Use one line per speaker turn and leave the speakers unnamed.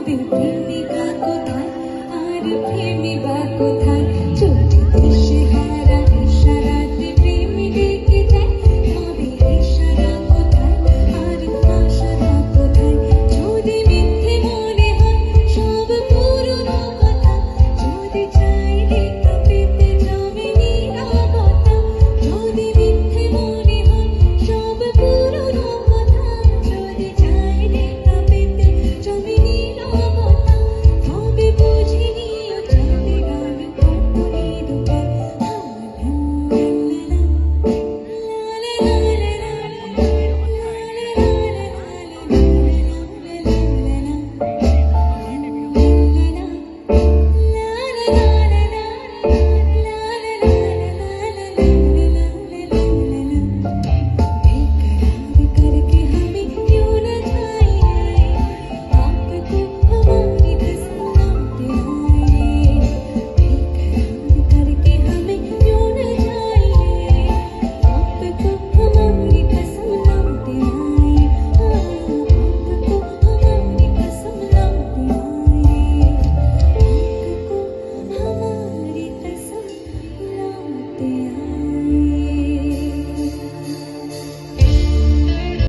তবে প্রেমিকা কোথায়? আর প্রেমিকা কোথায়? yeah.